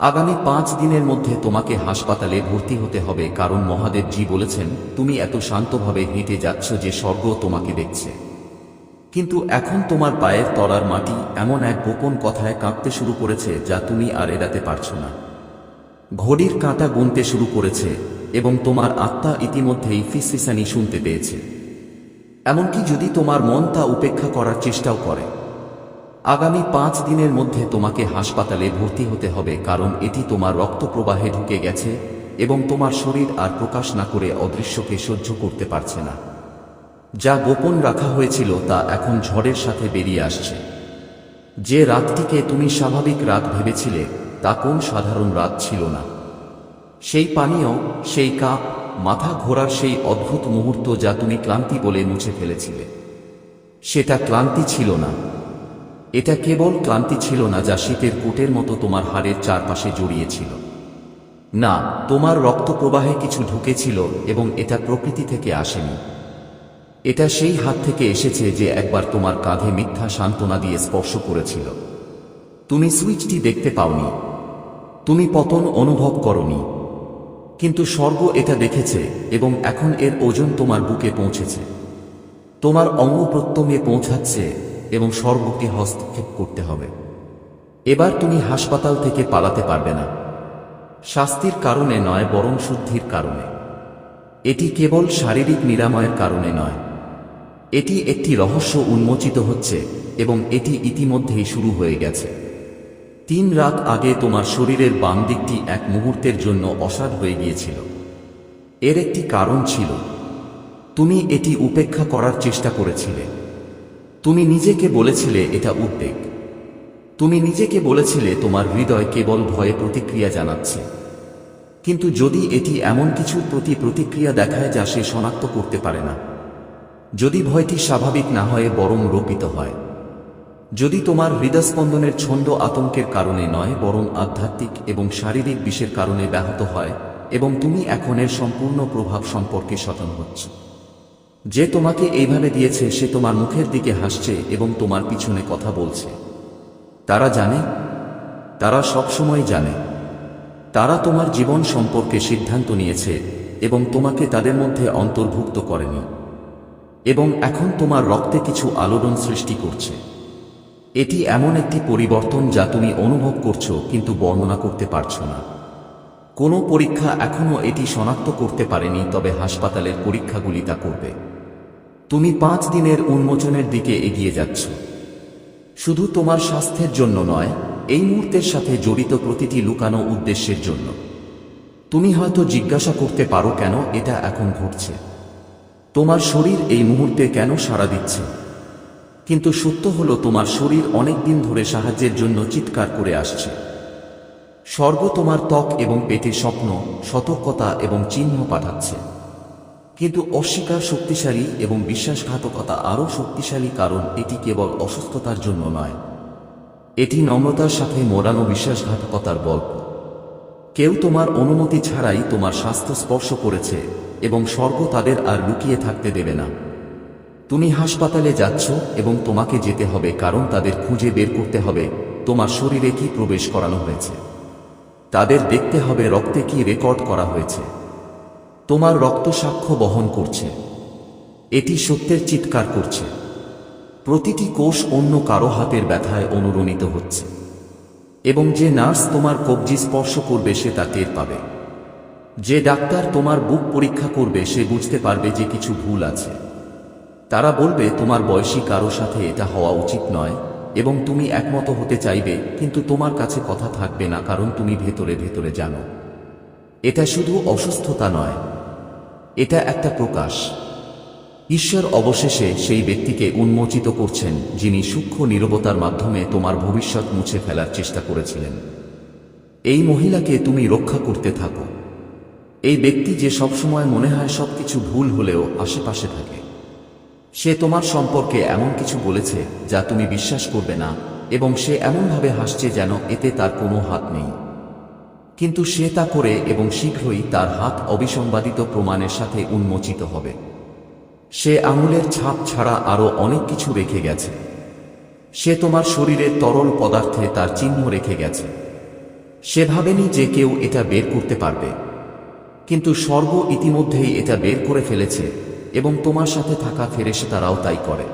আগামী পাঁচ দিনের মধ্যে তোমাকে হাসপাতালে ভর্তি হতে হবে, কারণ মহাদেব জি বলেছেন, তুমি এত শান্তভাবে হেঁটে যাচ্ছ যে স্বর্গ তোমাকে দেখছে। কিন্তু এখন তোমার পায়ের তলার মাটি এমন এক গোপন কথায় কাঁপতে শুরু করেছে যা তুমি আর এড়াতে পারছ না। ঘড়ির কাঁটা গুনতে শুরু করেছে, এবং তোমার আত্মা ইতিমধ্যেই ফিসফিসানি শুনতে পেয়েছে। এমনকি যদি তোমার মন তা উপেক্ষা করার চেষ্টাও করে। আগামী পাঁচ দিনের মধ্যে তোমাকে হাসপাতালে ভর্তি হতে হবে, কারণ এটি তোমার রক্ত প্রবাহে ঢুকে গেছে এবং তোমার শরীর আর প্রকাশ না করে অদৃশ্যকে সহ্য করতে পারছে না। যা গোপন রাখা হয়েছিল তা এখন ঝড়ের সাথে বেরিয়ে আসছে। যে রাতটিকে তুমি স্বাভাবিক রাত ভেবেছিলে, তা কোন সাধারণ রাত ছিল না। সেই পানীয়, সেই কাপ, মাথা ঘোরার সেই অদ্ভুত মুহূর্ত যা তুমি ক্লান্তি বলে মুছে ফেলেছিলে। সেটা ক্লান্তি ছিল না। এটা কেবল ক্লান্তি ছিল না যা শীতের কোটের মতো তোমার হাড়ের চারপাশে জড়িয়েছিল। না, তোমার রক্ত প্রবাহে কিছু ঢুকেছিল এবং এটা প্রকৃতি থেকে আসেনি। এটা সেই হাত থেকে এসেছে যে একবার তোমার কাঁধে মিথ্যা সান্ত্বনা দিয়ে স্পর্শ করেছিল। তুমি সুইচটি দেখতে পাওনি। তুমি পতন অনুভব করনি। কিন্তু স্বর্গ এটা দেখেছে এবং এখন এর ওজন তোমার বুকে পৌঁছেছে। তোমার অঙ্গ প্রত্যঙ্গে পৌঁছাচ্ছে এবং স্বর্গকে হস্তক্ষেপ করতে হবে। এবার তুমি হাসপাতাল থেকে পালাতে পারবে না। শাস্তির কারণে নয়, বরং শুদ্ধির কারণে। এটি কেবল শারীরিক নিরাময়ের কারণে নয়। এটি একটি রহস্য উন্মোচিত হচ্ছে এবং এটি ইতিমধ্যেই শুরু হয়ে গেছে। তিন রাত আগে তোমার শরীরের বাম দিকটি এক মুহূর্তের জন্য অসাধ হয়ে গিয়েছিল। এর একটি কারণ ছিল, তুমি এটি উপেক্ষা করার চেষ্টা করেছিলে। তুমি নিজেকে বলেছিলে এটা উদ্বেগ। তুমি নিজেকে বলেছিলে তোমার হৃদয় কেবল ভয়ে প্রতিক্রিয়া জানাচ্ছে। কিন্তু যদি এটি এমন কিছুর প্রতি প্রতিক্রিয়া দেখায় যা সে শনাক্ত করতে পারে না, যদি ভয়টি স্বাভাবিক না হয়ে বরং রোপিত হয়, যদি তোমার হৃদস্পন্দনের ছন্দ আতঙ্কের কারণে নয়, বরং আধ্যাত্মিক এবং শারীরিক বিষের কারণে ব্যাহত হয়, এবং তুমি এখন এর সম্পূর্ণ প্রভাব সম্পর্কে সচেতন হচ্ছ। যে তোমাকে এইভাবে দিয়েছে, সে তোমার মুখের দিকে হাসছে এবং তোমার পিছনে কথা বলছে। তারা জানে, তারা সবসময় জানে। তারা তোমার জীবন সম্পর্কে সিদ্ধান্ত নিয়েছে এবং তোমাকে তাদের মধ্যে অন্তর্ভুক্ত করেনি। এবং এখন তোমার রক্তে কিছু আলোড়ন সৃষ্টি করছে। এটি এমন একটি পরিবর্তন যা তুমি অনুভব করছ কিন্তু বর্ণনা করতে পারছ না। কোনো পরীক্ষা এখনও এটি শনাক্ত করতে পারেনি, তবে হাসপাতালের পরীক্ষাগুলি তা করবে। তুমি পাঁচ দিনের উন্মোচনের দিকে এগিয়ে যাচ্ছ। শুধু তোমার স্বাস্থ্যের জন্য নয়, এই মুহূর্তের সাথে জড়িত প্রতিটি লুকানো উদ্দেশ্যের জন্য। তুমি হয়তো জিজ্ঞাসা করতে পারো কেন এটা এখন ঘটছে। তোমার শরীর এই মুহূর্তে কেন সাড়া দিচ্ছে? কিন্তু সত্য হলো তোমার শরীর অনেক দিন ধরে সাহায্যের জন্য চিৎকার করে আসছে। স্বর্গ তোমার ত্বক এবং পেটে স্বপ্ন, সতর্কতা এবং চিহ্ন পাঠাচ্ছে। কিন্তু অস্বীকার শক্তিশালী এবং বিশ্বাসঘাতকতা আরও শক্তিশালী কারণ এটি কেবল অসুস্থতার জন্য নয়। এটি নম্রতার সাথে মোড়ানো বিশ্বাসঘাতকতার গল্প। কেউ তোমার অনুমতি ছাড়াই তোমার স্বাস্থ্য স্পর্শ করেছে এবং স্বর্গ তাদের আর লুকিয়ে থাকতে দেবে না। তুমি হাসপাতালে যাচ্ছ এবং তোমাকে যেতে হবে কারণ তাদের খুঁজে বের করতে হবে, তোমার শরীরে কি প্রবেশ করানো হয়েছে। তাদের দেখতে হবে রক্তে কি রেকর্ড করা হয়েছে। তোমার রক্ত সাক্ষ্য বহন করছে। এটি সত্যের চিৎকার করছে। প্রতিটি কোষ অন্য কারও হাতের ব্যথায় অনুরণিত হচ্ছে। এবং যে নার্স তোমার কবজি স্পর্শ করবে সে তা টের পাবে। যে ডাক্তার তোমার বুক পরীক্ষা করবে সে বুঝতে পারবে যে কিছু ভুল আছে। তারা বলবে, তোমার বয়সী কারও সাথে এটা হওয়া উচিত নয়। এবং তুমি একমত হতে চাইবে, কিন্তু তোমার কাছে কথা থাকবে না, কারণ তুমি ভেতরে ভেতরে জানো। এটা শুধু অসুস্থতা নয়, এটা একটা প্রকাশ। ঈশ্বর অবশেষে সেই ব্যক্তিকে উন্মোচিত করছেন, যিনি সূক্ষ্ম নীরবতার মাধ্যমে তোমার ভবিষ্যৎ মুছে ফেলার চেষ্টা করেছিলেন। এই মহিলাকে তুমি রক্ষা করতে থাকো। এই ব্যক্তি যে সবসময় মনে হয় সবকিছু ভুল হলেও আশেপাশে থাকে। সে তোমার সম্পর্কে এমন কিছু বলেছে, যা তুমি বিশ্বাস করবে না, এবং সে এমনভাবে হাসছে যেন এতে তার কোনো হাত নেই। কিন্তু সে তা করে এবং শীঘ্রই তার হাত অবিসংবাদিত প্রমাণের সাথে উন্মোচিত হবে। সে আঙুলের ছাপ ছাড়া আরও অনেক কিছু রেখে গেছে। সে তোমার শরীরের তরল পদার্থে তার চিহ্ন রেখে গেছে। সে ভাবেনি যে কেউ এটা বের করতে পারবে। কিন্তু স্বর্গ ইতিমধ্যেই এটা বের করে ফেলেছে। এবং তোমার সাথে থাকা ফেরেসে তারাও তাই করে।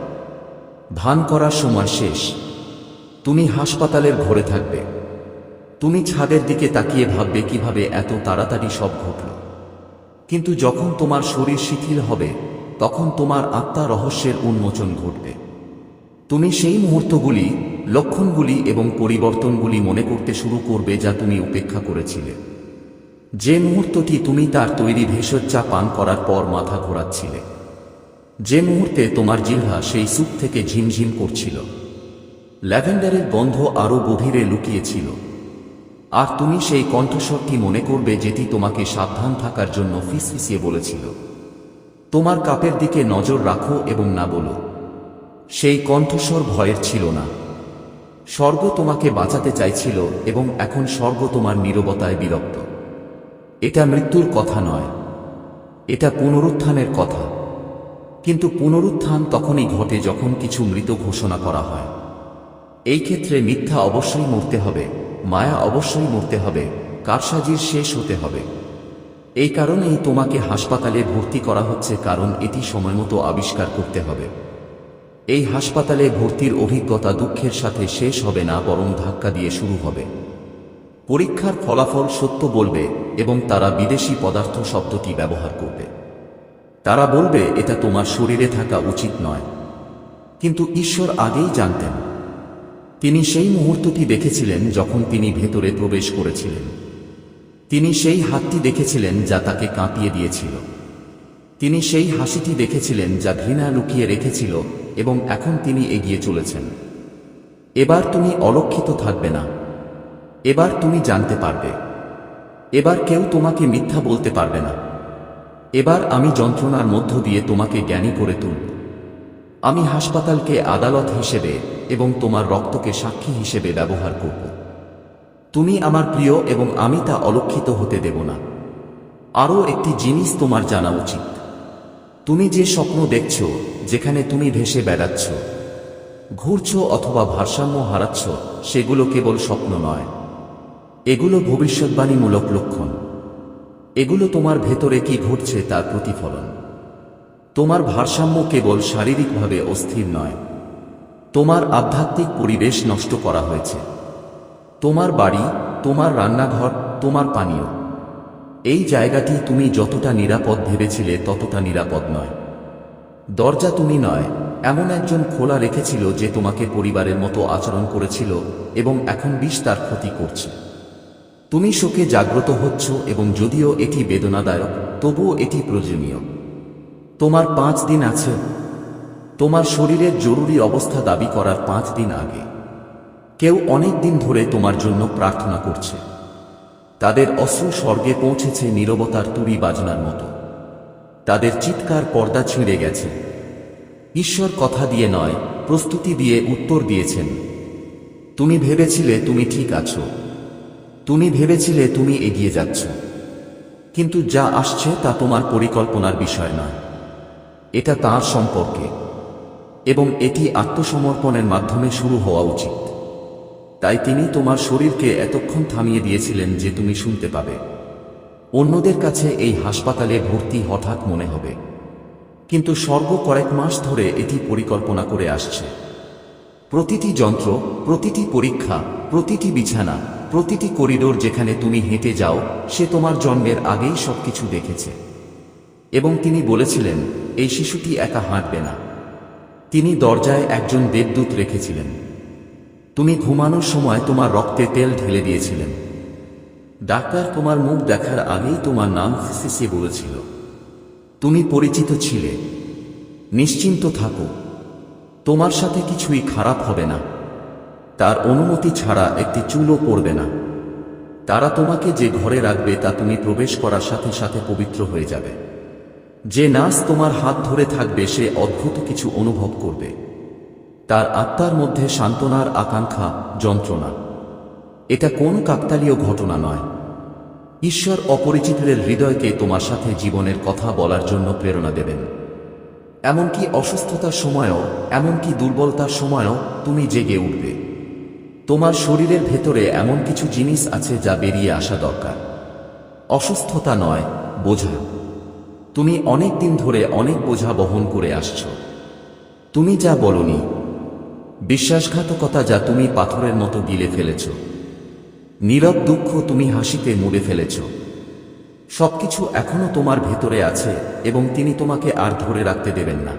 ধান করার সময় শেষ। তুমি হাসপাতালের ঘরে থাকবে। তুমি ছাদের দিকে তাকিয়ে ভাববে কীভাবে এত তাড়াতাড়ি সব ঘটল। কিন্তু যখন তোমার শরীর শিথিল হবে, তখন তোমার আত্মা রহস্যের উন্মোচন ঘটবে। তুমি সেই মুহূর্তগুলি, লক্ষণগুলি এবং পরিবর্তনগুলি মনে করতে শুরু করবে যা তুমি উপেক্ষা করেছিলে। যে মুহূর্তটি তুমি তার তৈরি ভেষজ চা পান করার পর মাথা ঘোরাচ্ছিলে। যে মুহূর্তে তোমার জিহ্বা সেই সুপ থেকে ঝিমঝিম করছিল। ল্যাভেন্ডারের গন্ধ আরও গভীরে লুকিয়েছিল। আর তুমি সেই কণ্ঠস্বরটি মনে করবে যেটি তোমাকে সাবধান থাকার জন্য ফিসফিসিয়ে বলেছিল। তোমার কাপের দিকে নজর রাখো এবং না বলো। সেই কণ্ঠস্বর ভয়ের ছিল না। স্বর্গ তোমাকে বাঁচাতে চাইছিল এবং এখন স্বর্গ তোমার নীরবতায় বিরক্ত। এটা মৃত্যুর কথা নয়। এটা পুনরুত্থানের কথা। কিন্তু পুনরুত্থান তখনই ঘটে যখন কিছু মৃত ঘোষণা করা হয়। এই ক্ষেত্রে মিথ্যা অবশ্যই মরতে হবে, মায়া অবশ্যই মরতে হবে, কারসাজির শেষ হতে হবে। এই কারণেই তোমাকে হাসপাতালে ভর্তি করা হচ্ছে কারণ এটি সময়মতো আবিষ্কার করতে হবে। এই হাসপাতালে ভর্তির অভিজ্ঞতা দুঃখের সাথে শেষ হবে না, বরং ধাক্কা দিয়ে শুরু হবে। পরীক্ষার ফলাফল সত্য বলবে এবং তারা বিদেশি পদার্থ শব্দটি ব্যবহার করবে। তারা বলবে, এটা তোমার শরীরে থাকা উচিত নয়। কিন্তু ঈশ্বর আগেই জানতেন। তিনি সেই মুহূর্তটি দেখেছিলেন যখন তিনি ভেতরে প্রবেশ করেছিলেন। তিনি সেই হাতটি দেখেছিলেন যা তাকে কাঁপিয়ে দিয়েছিল। তিনি সেই হাসিটি দেখেছিলেন যা ঘৃণা লুকিয়ে রেখেছিল এবং এখন তিনি এগিয়ে চলেছেন। এবার তুমি অলক্ষিত থাকবে না। এবার তুমি জানতে পারবে। এবার কেউ তোমাকে মিথ্যা বলতে পারবে না। এবার আমি যন্ত্রণার মধ্য দিয়ে তোমাকে জ্ঞানী করে তুলব আমি হাসপাতালকে আদালত হিসেবে এবং তোমার রক্তকে সাক্ষী হিসেবে ব্যবহার করব। তুমি আমার প্রিয় এবং আমি তা অলক্ষিত হতে দেব না। আরও একটি জিনিস তোমার জানা উচিত। তুমি যে স্বপ্ন দেখছ, যেখানে তুমি ভেসে বেড়াচ্ছ, ঘুরছ অথবা ভারসাম্য হারাচ্ছ, সেগুলো কেবল স্বপ্ন নয়। এগুলো ভবিষ্যৎবাণীমূলক লক্ষণ। এগুলো তোমার ভেতরে কি ঘটছে তার প্রতিফলন? তোমার ভারসাম্য কেবল শারীরিকভাবে অস্থির নয়। তোমার আধ্যাত্মিক পরিবেশ নষ্ট করা হয়েছে। তোমার বাড়ি, তোমার রান্নাঘর, তোমার পানীয়। এই জায়গাটি তুমি যতটা নিরাপদ ভেবেছিলে ততটা নিরাপদ নয়। দরজা তুমি নয়, এমন একজন খোলা রেখেছিল যে তোমাকে পরিবারের মতো আচরণ করেছিল এবং এখন বিষ তার ক্ষতি করছে। তুমি শোকে জাগ্রত হচ্ছ এবং যদিও এটি বেদনাদায়ক, তবুও এটি প্রয়োজনীয়। তোমার পাঁচ দিন আছে। তোমার শরীরের জরুরি অবস্থা দাবি করার পাঁচ দিন আগে। কেউ অনেক দিন ধরে তোমার জন্য প্রার্থনা করছে। তাদের অশ্রু স্বর্গে পৌঁছেছে নীরবতার তুড়ি বাজনার মতো। তাদের চিৎকার পর্দা ছিঁড়ে গেছে। ঈশ্বর কথা দিয়ে নয়, প্রস্তুতি দিয়ে উত্তর দিয়েছেন। তুমি ভেবেছিলে তুমি ঠিক আছো। তুমি ভেবেছিলে তুমি এগিয়ে যাচ্ছ। কিন্তু যা আসছে তা তোমার পরিকল্পনার বিষয় নয়। এটা তার সম্পর্কে। এবং এটি আত্মসমর্পণের মাধ্যমে শুরু হওয়া উচিত। তাই তিনি তোমার শরীরকে এতক্ষণ থামিয়ে দিয়েছিলেন যে তুমি শুনতে পাবে। অন্যদের কাছে এই হাসপাতালে ভর্তি হঠাৎ মনে হবে। কিন্তু স্বর্গ কয়েক মাস ধরে এটি পরিকল্পনা করে আসছে। প্রতিটি যন্ত্র, প্রতিটি পরীক্ষা, প্রতিটি বিছানা প্রতিটি করিডোর যেখানে তুমি হেঁটে যাও, সে তোমার জন্মের আগেই সবকিছু দেখেছে। এবং তিনি বলেছিলেন, এই শিশুটি একা হাঁটবে না। তিনি দরজায় একজন দেবদূত রেখেছিলেন। তুমি ঘুমানোর সময় তোমার রক্তে তেল ঢেলে দিয়েছিলেন। ডাক্তার তোমার মুখ দেখার আগেই তোমার নাম ফিসিসিয়ে বলেছিল। তুমি পরিচিত ছিলে। নিশ্চিন্ত থাকো। তোমার সাথে কিছুই খারাপ হবে না। তার অনুমতি ছাড়া একটি চুলও পড়বে না। তারা তোমাকে যে ঘরে রাখবে তা তুমি প্রবেশ করার সাথে সাথে পবিত্র হয়ে যাবে। যে নার্স তোমার হাত ধরে থাকবে, সে অদ্ভুত কিছু অনুভব করবে। তার আত্মার মধ্যে সান্ত্বনার আকাঙ্ক্ষা, যন্ত্রণা। এটা কোন কাকতালীয় ঘটনা নয়। ঈশ্বর অপরিচিতদের হৃদয়কে তোমার সাথে জীবনের কথা বলার জন্য প্রেরণা দেবেন। এমনকি অসুস্থতার সময়ও, এমনকি দুর্বলতার সময়ও তুমি জেগে উঠবে। তোমার শরীরের ভেতরে এমন কিছু জিনিস আছে যা বেরিয়ে আসা দরকার। অসুস্থতা নয়, বোঝা। তুমি অনেক দিন ধরে অনেক বোঝা বহন করে আসছ। তুমি যা বলনি, বিশ্বাসঘাতকতা যা তুমি পাথরের মতো গিলে ফেলেছ। নীরব দুঃখ তুমি হাসিতে মুড়ে ফেলেছ। সবকিছু এখনও তোমার ভেতরে আছে এবং তিনি তোমাকে আর ধরে রাখতে দেবেন না।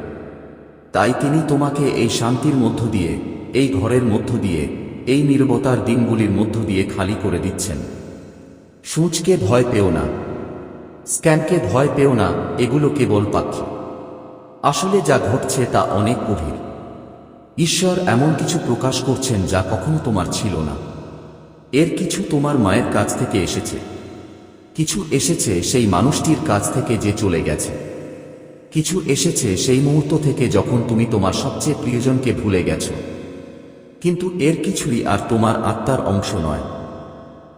তাই তিনি তোমাকে এই শান্তির মধ্য দিয়ে, এই ঘরের মধ্য দিয়ে এই নির্বতার দিনগুলির মধ্য দিয়ে খালি করে দিচ্ছেন। সূচকে ভয় পেও না। স্ক্যানকে ভয় পেও না, এগুলো কেবল পাখি। আসলে যা ঘটছে তা অনেক গভীর। ঈশ্বর এমন কিছু প্রকাশ করছেন যা কখনো তোমার ছিল না। এর কিছু তোমার মায়ের কাছ থেকে এসেছে। কিছু এসেছে সেই মানুষটির কাছ থেকে যে চলে গেছে। কিছু এসেছে সেই মুহূর্ত থেকে যখন তুমি তোমার সবচেয়ে প্রিয়জনকে ভুলে গেছ। কিন্তু এর কিছুই আর তোমার আত্মার অংশ নয়।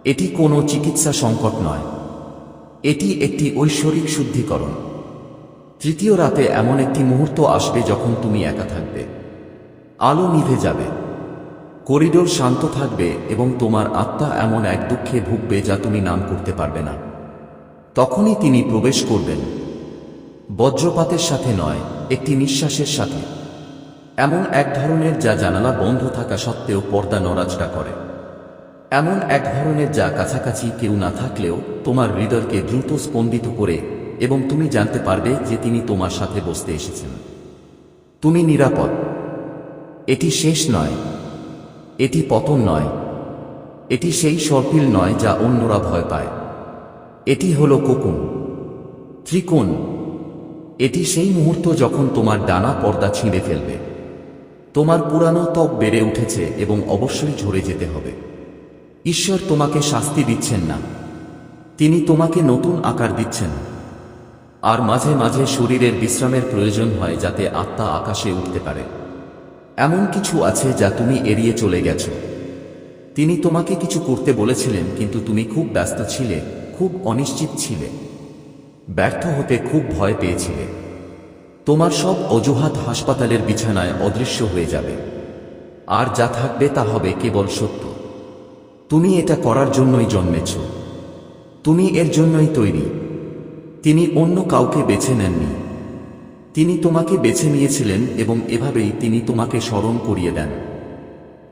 এটি কোনো চিকিৎসা সংকট নয়। এটি একটি ঐশ্বরিক শুদ্ধিকরণ। তৃতীয় রাতে এমন একটি মুহূর্ত আসবে যখন তুমি একা থাকবে। আলো নিভে যাবে। করিডোর শান্ত থাকবে এবং তোমার আত্মা এমন এক দুঃখে ভুগবে যা তুমি নাম করতে পারবে না। তখনই তিনি প্রবেশ করবেন। বজ্রপাতের সাথে নয়, একটি নিঃশ্বাসের সাথে। এমন এক ধরনের যা জানালা বন্ধ থাকা সত্ত্বেও পর্দা নড়াচড়া করে। এমন এক ধরনের যা কাছাকাছি কেউ না থাকলেও তোমার হৃদয়কে দ্রুত স্পন্দিত করে এবং তুমি জানতে পারবে যে তিনি তোমার সাথে বসতে এসেছেন। তুমি নিরাপদ। এটি শেষ নয়। এটি পতন নয়। এটি সেই সর্পিল নয় যা অন্যরা ভয় পায়। এটি হল কোকুন। ত্রিকোণ। এটি সেই মুহূর্ত যখন তোমার ডানা পর্দা ছিঁড়ে ফেলবে। তোমার পুরানো ত্বক বেড়ে উঠেছে এবং অবশ্যই ঝরে যেতে হবে। ঈশ্বর তোমাকে শাস্তি দিচ্ছেন না। তিনি তোমাকে নতুন আকার দিচ্ছেন। আর মাঝে মাঝে শরীরের বিশ্রামের প্রয়োজন হয় যাতে আত্মা আকাশে উঠতে পারে। এমন কিছু আছে যা তুমি এড়িয়ে চলে গেছ। তিনি তোমাকে কিছু করতে বলেছিলেন, কিন্তু তুমি খুব ব্যস্ত ছিলে, খুব অনিশ্চিত ছিলে। ব্যর্থ হতে খুব ভয় পেয়েছিলে। তোমার সব অজুহাত হাসপাতালের বিছানায় অদৃশ্য হয়ে যাবে। আর যা থাকবে তা হবে কেবল সত্য। তুমি এটা করার জন্যই জন্মেছ। তুমি এর জন্যই তৈরি। তিনি অন্য কাউকে বেছে নেননি। তিনি তোমাকে বেছে নিয়েছিলেন এবং এভাবেই তিনি তোমাকে স্মরণ করিয়ে দেন।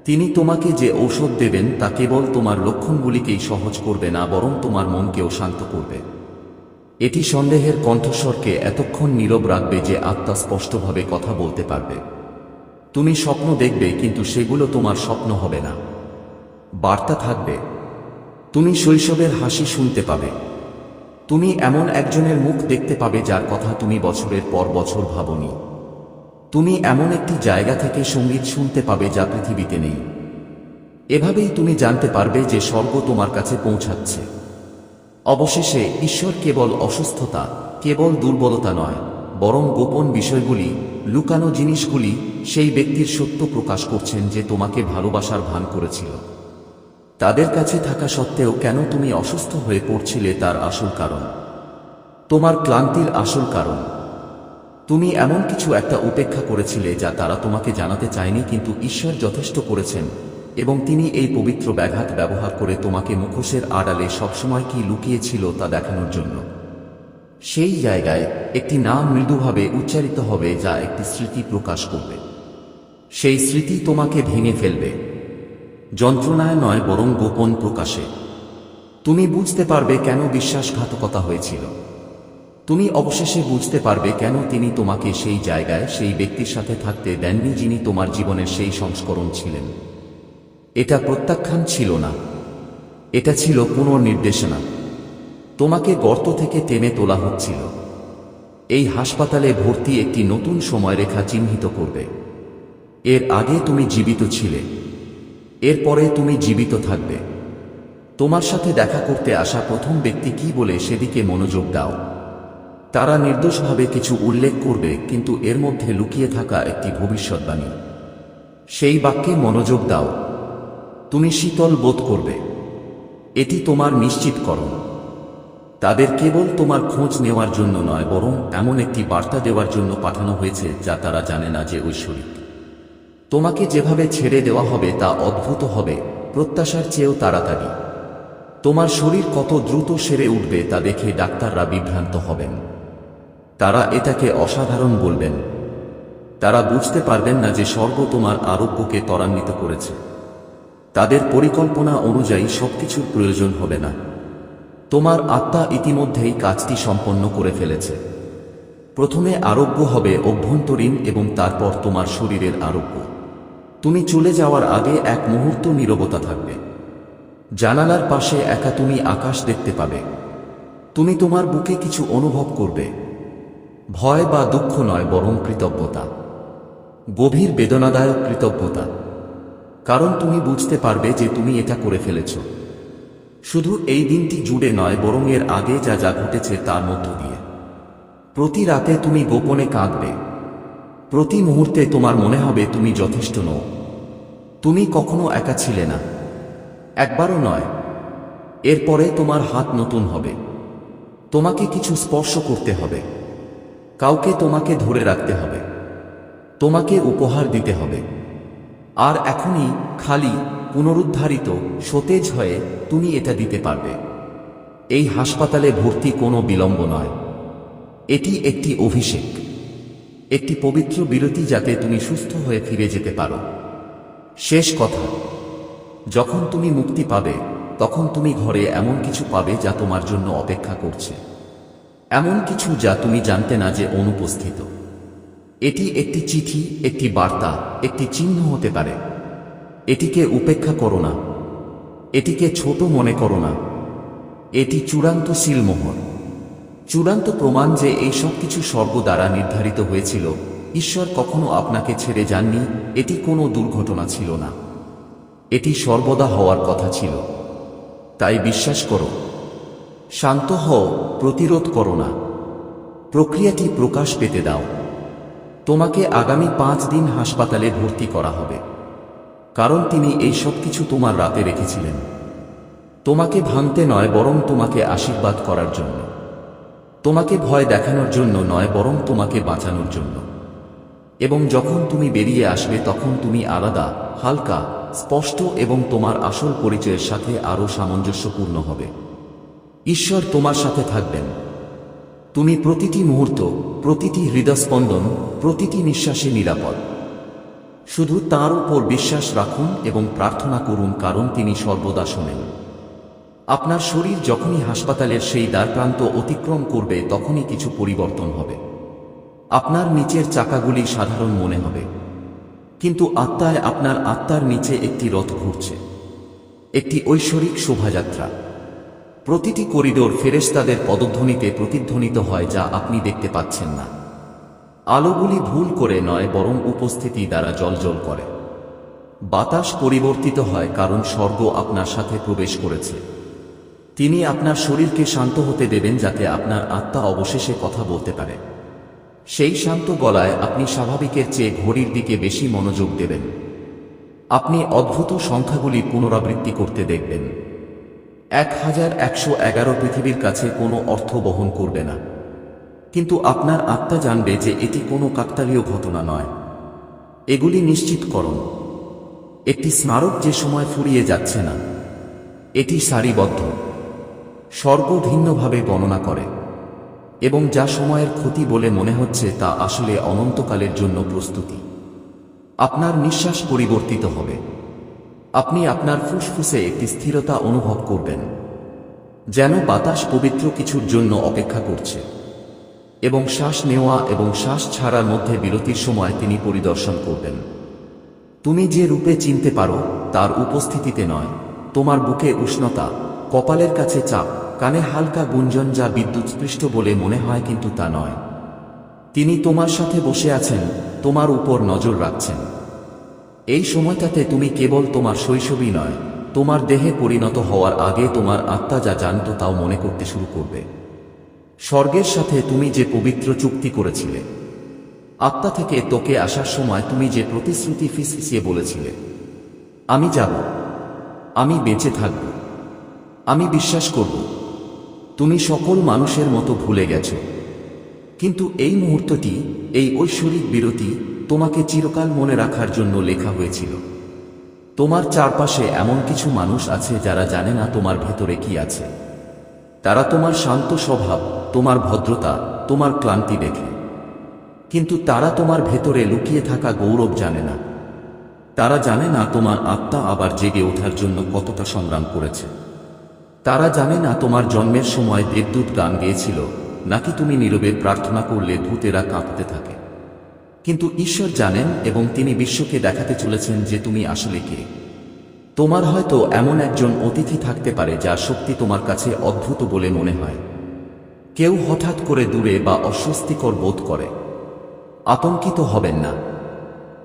তিনি তোমাকে যে ঔষধ দেবেন তা কেবল তোমার লক্ষণগুলিকেই সহজ করবে না, বরং তোমার মনকেও শান্ত করবে। এটি সন্দেহের কণ্ঠস্বরকে এতক্ষণ নীরব রাখবে যে আত্মা স্পষ্টভাবে কথা বলতে পারবে। তুমি স্বপ্ন দেখবে, কিন্তু সেগুলো তোমার স্বপ্ন হবে না। বার্তা থাকবে। তুমি শৈশবের হাসি শুনতে পাবে। তুমি এমন একজনের মুখ দেখতে পাবে যার কথা তুমি বছরের পর বছর ভাবনি। তুমি এমন একটি জায়গা থেকে সংগীত শুনতে পাবে যা পৃথিবীতে নেই। এভাবেই তুমি জানতে পারবে যে স্বর্গ তোমার কাছে পৌঁছাচ্ছে। অবশেষে ঈশ্বর কেবল অসুস্থতা, কেবল দুর্বলতা নয়, বরং গোপন বিষয়গুলি, লুকানো জিনিসগুলি, সেই ব্যক্তির সত্য প্রকাশ করছেন যে তোমাকে ভালোবাসার ভান করেছিল। তাদের কাছে থাকা সত্ত্বেও কেন তুমি অসুস্থ হয়ে পড়ছিলে তার আসল কারণ? তোমার ক্লান্তির আসল কারণ? তুমি এমন কিছু একটা উপেক্ষা করেছিলে যা তারা তোমাকে জানাতে চায়নি, কিন্তু ঈশ্বর যথেষ্ট করেছেন। এবং তিনি এই পবিত্র ব্যাঘাত ব্যবহার করে তোমাকে মুখোশের আড়ালে সবসময় কি লুকিয়েছিল তা দেখানোর জন্য। সেই জায়গায় একটি নাম মৃদুভাবে উচ্চারিত হবে যা একটি স্মৃতি প্রকাশ করবে। সেই স্মৃতি তোমাকে ভেঙে ফেলবে। যন্ত্রণায় নয়, বরং গোপন প্রকাশে। তুমি বুঝতে পারবে কেন বিশ্বাসঘাতকতা হয়েছিল। তুমি অবশেষে বুঝতে পারবে কেন তিনি তোমাকে সেই জায়গায় সেই ব্যক্তির সাথে থাকতে দেননি যিনি তোমার জীবনের সেই সংস্করণ ছিলেন। এটা প্রত্যাখ্যান ছিল না। এটা ছিল পুনর্নির্দেশনা। তোমাকে গর্ত থেকে টেনে তোলা হচ্ছিল। এই হাসপাতালে ভর্তি একটি নতুন সময়রেখা চিহ্নিত করবে। এর আগে তুমি জীবিত ছিলে। এরপরে তুমি জীবিত থাকবে। তোমার সাথে দেখা করতে আসা প্রথম ব্যক্তি কি বলে সেদিকে মনোযোগ দাও। তারা নির্দোষভাবে কিছু উল্লেখ করবে, কিন্তু এর মধ্যে লুকিয়ে থাকা একটি ভবিষ্যৎবাণী। সেই বাক্যে মনোযোগ দাও। তুমি শীতল বোধ করবে। এটি তোমার নিশ্চিতকরণ। তাদের কেবল তোমার খোঁজ নেওয়ার জন্য নয়, বরং এমন একটি বার্তা দেওয়ার জন্য পাঠানো হয়েছে যা তারা জানে না যে ঐশ্বরিক। তোমাকে যেভাবে ছেড়ে দেওয়া হবে তা অদ্ভুত হবে, প্রত্যাশার চেয়েও তাড়াতাড়ি। তোমার শরীর কত দ্রুত সেরে উঠবে তা দেখে ডাক্তাররা বিভ্রান্ত হবেন। তারা এটাকে অসাধারণ বলবেন। তারা বুঝতে পারবেন না যে স্বর্গ তোমার আরোগ্যকে ত্বরান্বিত করেছে। তাদের পরিকল্পনা অনুযায়ী সবকিছুর প্রয়োজন হবে না। তোমার আত্মা ইতিমধ্যেই কাজটি সম্পন্ন করে ফেলেছে। প্রথমে আরোগ্য হবে অভ্যন্তরীণ এবং তারপর তোমার শরীরের আরোগ্য। তুমি চলে যাওয়ার আগে এক মুহূর্ত নীরবতা থাকবে। জানালার পাশে একা তুমি আকাশ দেখতে পাবে। তুমি তোমার বুকে কিছু অনুভব করবে। ভয় বা দুঃখ নয়, বরং কৃতজ্ঞতা। গভীর বেদনাদায়ক কৃতজ্ঞতা। কারণ তুমি বুঝতে পারবে যে তুমি এটা করে ফেলেছ। শুধু এই দিনটি জুড়ে নয়, বরং এর আগে যা যা ঘটেছে তার মধ্য দিয়ে। প্রতি রাতে তুমি গোপনে কাঁদবে। প্রতি মুহূর্তে তোমার মনে হবে তুমি যথেষ্ট নও। তুমি কখনো একা ছিলে না। একবারও নয়। এরপরে তোমার হাত নতুন হবে। তোমাকে কিছু স্পর্শ করতে হবে। কাউকে তোমাকে ধরে রাখতে হবে। তোমাকে উপহার দিতে হবে। আর এখনই খালি পুনরুদ্ধারিত সতেজ হয়ে তুমি এটা দিতে পারবে। এই হাসপাতালে ভর্তি কোনো বিলম্ব নয়। এটি একটি অভিষেক। একটি পবিত্র বিরতি যাতে তুমি সুস্থ হয়ে ফিরে যেতে পারো। শেষ কথা, যখন তুমি মুক্তি পাবে, তখন তুমি ঘরে এমন কিছু পাবে যা তোমার জন্য অপেক্ষা করছে। এমন কিছু যা তুমি জানতে না যে অনুপস্থিত। এটি একটি চিঠি, একটি বার্তা, একটি চিহ্ন হতে পারে। এটিকে উপেক্ষা করো না। এটিকে ছোট মনে করো না। এটি চূড়ান্ত সিলমোহর। চূড়ান্ত প্রমাণ যে এই সব কিছু স্বর্গ দ্বারা নির্ধারিত হয়েছিল, ঈশ্বর কখনো আপনাকে ছেড়ে যাননি, এটি কোনো দুর্ঘটনা ছিল না। এটি সর্বদা হওয়ার কথা ছিল। তাই বিশ্বাস করো। শান্ত হও, প্রতিরোধ করো না। প্রক্রিয়াটি প্রকাশ পেতে দাও। তোমাকে আগামী পাঁচ দিন হাসপাতালে ভর্তি করা হবে। কারণ তিনি এই সব কিছু তোমার রাতে রেখেছিলেন। তোমাকে ভাঙতে নয় বরং তোমাকে আশীর্বাদ করার জন্য। তোমাকে ভয় দেখানোর জন্য নয় বরং তোমাকে বাঁচানোর জন্য। এবং যখন তুমি বেরিয়ে আসবে তখন তুমি আলাদা, হালকা, স্পষ্ট এবং তোমার আসল পরিচয়ের সাথে আরও সামঞ্জস্যপূর্ণ হবে। ঈশ্বর তোমার সাথে থাকবেন। তুমি প্রতিটি মুহূর্ত, প্রতিটি হৃদস্পন্দন, প্রতিটি নিঃশ্বাসে নিরাপদ। শুধু তার উপর বিশ্বাস রাখুন এবং প্রার্থনা করুন কারণ তিনি সর্বদা শোনেন। আপনার শরীর যখনই হাসপাতালের সেই দ্বারপ্রান্ত অতিক্রম করবে, তখনই কিছু পরিবর্তন হবে। আপনার নিচের চাকাগুলি সাধারণ মনে হবে। কিন্তু আত্মায় আপনার আত্মার নিচে একটি রথ ঘুরছে। একটি ঐশ্বরিক শোভাযাত্রা। প্রতিটি করিডোর ফেরেশতাদের পদধ্বনিতে প্রতিধ্বনিত হয় যা আপনি দেখতে পাচ্ছেন না। আলোগুলি ভুল করে নয়, বরং উপস্থিতি দ্বারা জলজল করে। বাতাস পরিবর্তিত হয় কারণ স্বর্গ আপনার সাথে প্রবেশ করেছে। তিনি আপনার শরীরকে শান্ত হতে দেবেন যাতে আপনার আত্মা অবশেষে কথা বলতে পারে। সেই শান্ত গলায় আপনি স্বাভাবিকের চেয়ে ঘড়ির দিকে বেশি মনোযোগ দেবেন। আপনি অদ্ভুত সংখ্যাগুলি পুনরাবৃত্তি করতে দেখবেন। এক হাজার একশো এগারো পৃথিবীর কাছে কোনো অর্থ বহন করবে না। কিন্তু আপনার আত্মা জানবে যে এটি কোনো কাকতালীয় ঘটনা নয়। এগুলি নিশ্চিত নিশ্চিতকরণ একটি স্মারক যে সময় ফুরিয়ে যাচ্ছে না, এটি সারিবদ্ধ, স্বর্গ ভিন্নভাবে গণনা করে, এবং যা সময়ের ক্ষতি বলে মনে হচ্ছে তা আসলে অনন্তকালের জন্য প্রস্তুতি। আপনার নিঃশ্বাস পরিবর্তিত হবে। আপনি আপনার ফুসফুসে একটি স্থিরতা অনুভব করবেন, যেন বাতাস পবিত্র কিছুর জন্য অপেক্ষা করছে, এবং শ্বাস নেওয়া এবং শ্বাস ছাড়ার মধ্যে বিরতির সময় তিনি পরিদর্শন করবেন। তুমি যে রূপে চিনতে পারো, তার উপস্থিতিতে নয়। তোমার বুকে উষ্ণতা, কপালের কাছে চাপ, কানে হালকা গুঞ্জন যা বিদ্যুৎস্পৃষ্ট বলে মনে হয় কিন্তু তা নয়। তিনি তোমার সাথে বসে আছেন, তোমার উপর নজর রাখছেন। এই সময়টাতে তুমি কেবল তোমার শৈশবই নয়, তোমার দেহে পরিণত হওয়ার আগে তোমার আত্মা যা জানত তাও মনে করতে শুরু করবে। স্বর্গের সাথে তুমি যে পবিত্র চুক্তি করেছিলে। আত্মা থেকে তোকে আসার সময় তুমি যে প্রতিশ্রুতি ফিসফিসিয়ে বলেছিলে, আমি যাব, আমি বেঁচে থাকব, আমি বিশ্বাস করব, তুমি সকল মানুষের মতো ভুলে গেছ। কিন্তু এই মুহূর্তটি, এই ঐশ্বরিক বিরতি তোমাকে চিরকাল মনে রাখার জন্য লেখা হয়েছিল। তোমার চারপাশে এমন কিছু মানুষ আছে যারা জানে না তোমার ভেতরে কি আছে। তারা তোমার শান্ত স্বভাব, তোমার ভদ্রতা, তোমার ক্লান্তি দেখে। কিন্তু তারা তোমার ভেতরে লুকিয়ে থাকা গৌরব জানে না। তারা জানে না তোমার আত্মা আবার জেগে ওঠার জন্য কতটা সংগ্রাম করেছে। তারা জানে না তোমার জন্মের সময় দেবদূত গান গেয়েছিল, নাকি তুমি নীরবে প্রার্থনা করলে ভূতেরা কাঁপতে থাকে। কিন্তু ঈশ্বর জানেন এবং তিনি বিশ্বকে দেখাতে চলেছেন যে তুমি আসলে কে। তোমার হয়তো এমন একজন অতিথি থাকতে পারে যার শক্তি তোমার কাছে অদ্ভুত বলে মনে হয়। কেউ হঠাৎ করে দূরে বা অস্বস্তিকর বোধ করে। আতঙ্কিত হবেন না।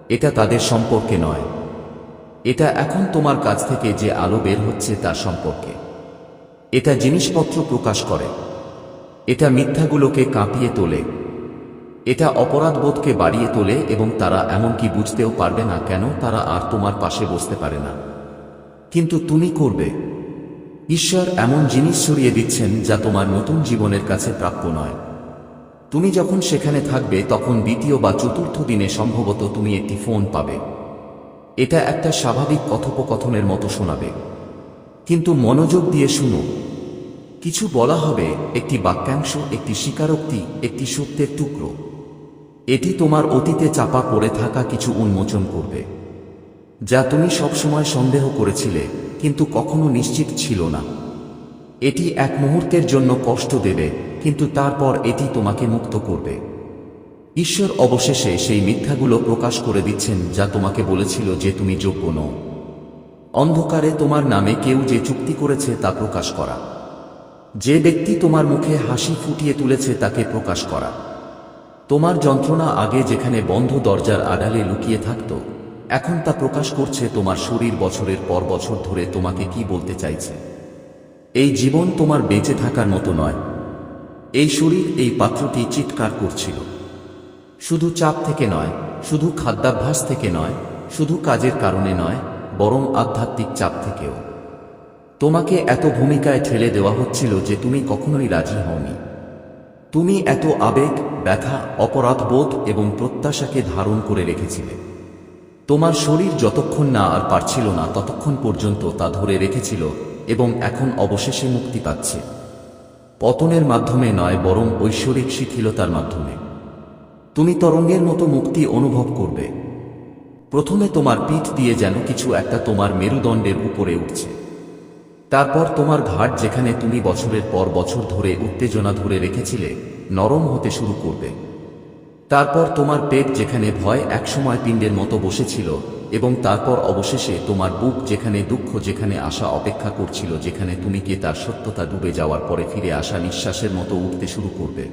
এটা তাদের সম্পর্কে নয়। এটা এখন তোমার কাছ থেকে যে আলো বের হচ্ছে তার সম্পর্কে। এটা জিনিসপত্র প্রকাশ করে। এটা মিথ্যাগুলোকে কাঁপিয়ে তোলে। এটা অপরাধবোধকে বাড়িয়ে তোলে এবং তারা এমনকি বুঝতেও পারবে না কেন তারা আর তোমার পাশে বসতে পারে না। কিন্তু তুমি করবে। ঈশ্বর এমন জিনিস ছড়িয়ে দিচ্ছেন যা তোমার নতুন জীবনের কাছে প্রাপ্য নয়। তুমি যখন সেখানে থাকবে তখন দ্বিতীয় বা চতুর্থ দিনে সম্ভবত তুমি একটি ফোন পাবে। এটা একটা স্বাভাবিক কথোপকথনের মতো শোনাবে। কিন্তু মনোযোগ দিয়ে শুনো। কিছু বলা হবে, একটি বাক্যাংশ, একটি স্বীকারোক্তি, একটি সত্যের টুকরো। এটি তোমার অতীতে চাপা পড়ে থাকা কিছু উন্মোচন করবে, যা তুমি সবসময় সন্দেহ করেছিলে, কিন্তু কখনো নিশ্চিত ছিল না। এটি এক মুহূর্তের জন্য কষ্ট দেবে, কিন্তু তারপর এটি তোমাকে মুক্ত করবে। ঈশ্বর অবশেষে সেই মিথ্যাগুলো প্রকাশ করে দিচ্ছেন, যা তোমাকে বলেছিল যে তুমি যোগ্য নও। অন্ধকারে তোমার নামে কেউ যে চুক্তি করেছে তা প্রকাশ করা। যে ব্যক্তি তোমার মুখে হাসি ফুটিয়ে তুলেছে তাকে প্রকাশ করা। তোমার যন্ত্রণা আগে যেখানে বন্ধ দরজার আড়ালে লুকিয়ে থাকত, এখন তা প্রকাশ করছে তোমার শরীর বছরের পর বছর ধরে তোমাকে কি বলতে চাইছে। এই জীবন তোমার বেঁচে থাকার মতো নয়। এই শরীর এই পাত্রটি চিৎকার করছিল। শুধু চাপ থেকে নয়, শুধু খাদ্যাভ্যাস থেকে নয়, শুধু কাজের কারণে নয়, বরং আধ্যাত্মিক চাপ থেকেও। তোমাকে এত ভূমিকায় ঠেলে দেওয়া হচ্ছিল যে তুমি কখনোই রাজি হওনি। তুমি এত আবেগ, ব্যথা, অপরাধবোধ এবং প্রত্যাশাকে ধারণ করে রেখেছিলে। তোমার শরীর যতক্ষণ না আর পারছিল না, ততক্ষণ পর্যন্ত তা ধরে রেখেছিল এবং এখন অবশেষে মুক্তি পাচ্ছে। পতনের মাধ্যমে নয়, বরং ঐশ্বরিক শিথিলতার মাধ্যমে। তুমি তরঙ্গের মতো মুক্তি অনুভব করবে। প্রথমে তোমার পিঠ দিয়ে যেন কিছু একটা তোমার মেরুদণ্ডের উপরে উঠছে। তারপর তোমার ঘাট যেখানে তুমি বছরের পর বছর ধরে উত্তেজনা ধরে রেখেছিলে, নরম হতে শুরু করবে। তারপর তোমার পেট যেখানে ভয় একসময় পিণ্ডের মতো বসেছিল, এবং তারপর অবশেষে তোমার বুক যেখানে দুঃখ যেখানে আশা অপেক্ষা করছিল, যেখানে তুমি কে তার সত্যতা ডুবে যাওয়ার পরে ফিরে আসা নিঃশ্বাসের মতো উঠতে শুরু করবে।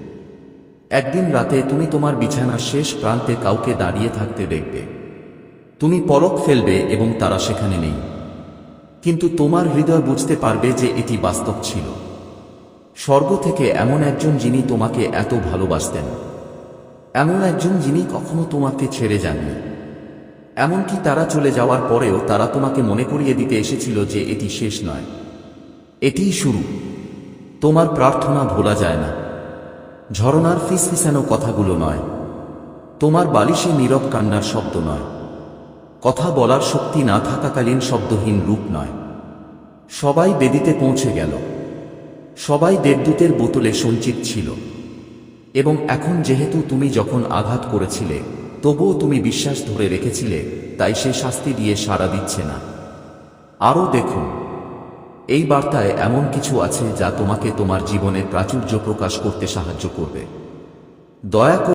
একদিন রাতে তুমি তোমার বিছানার শেষ প্রান্তে কাউকে দাঁড়িয়ে থাকতে দেখবে। তুমি পলক ফেলবে এবং তারা সেখানে নেই। কিন্তু তোমার হৃদয় বুঝতে পারবে যে এটি বাস্তব ছিল। স্বর্গ থেকে এমন একজন যিনি তোমাকে এত ভালোবাসতেন। এমন একজন যিনি কখনো তোমাকে ছেড়ে যাননি। এমনকি তারা চলে যাওয়ার পরেও তারা তোমাকে মনে করিয়ে দিতে এসেছিল যে এটি শেষ নয়। এটিই শুরু। তোমার প্রার্থনা ভোলা যায় না। ঝরনার ফিসফিসানো কথাগুলো নয়। তোমার বালিশে নীরব কান্নার শব্দ নয়। কথা বলার শক্তি না থাকাকালীন শব্দহীন রূপ নয়। সবাই বেদিতে পৌঁছে গেল। সবাই দেবদূতের বোতলে সঞ্চিত ছিল। এবং এখন যেহেতু তুমি যখন আঘাত করেছিলে, তবুও তুমি বিশ্বাস ধরে রেখেছিলে, তাই সে শাস্তি দিয়ে সাড়া দিচ্ছে না। আরও দেখুন, এই বার্তায় এমন কিছু আছে যা তোমাকে তোমার জীবনে প্রাচুর্য প্রকাশ করতে সাহায্য করবে। দয়া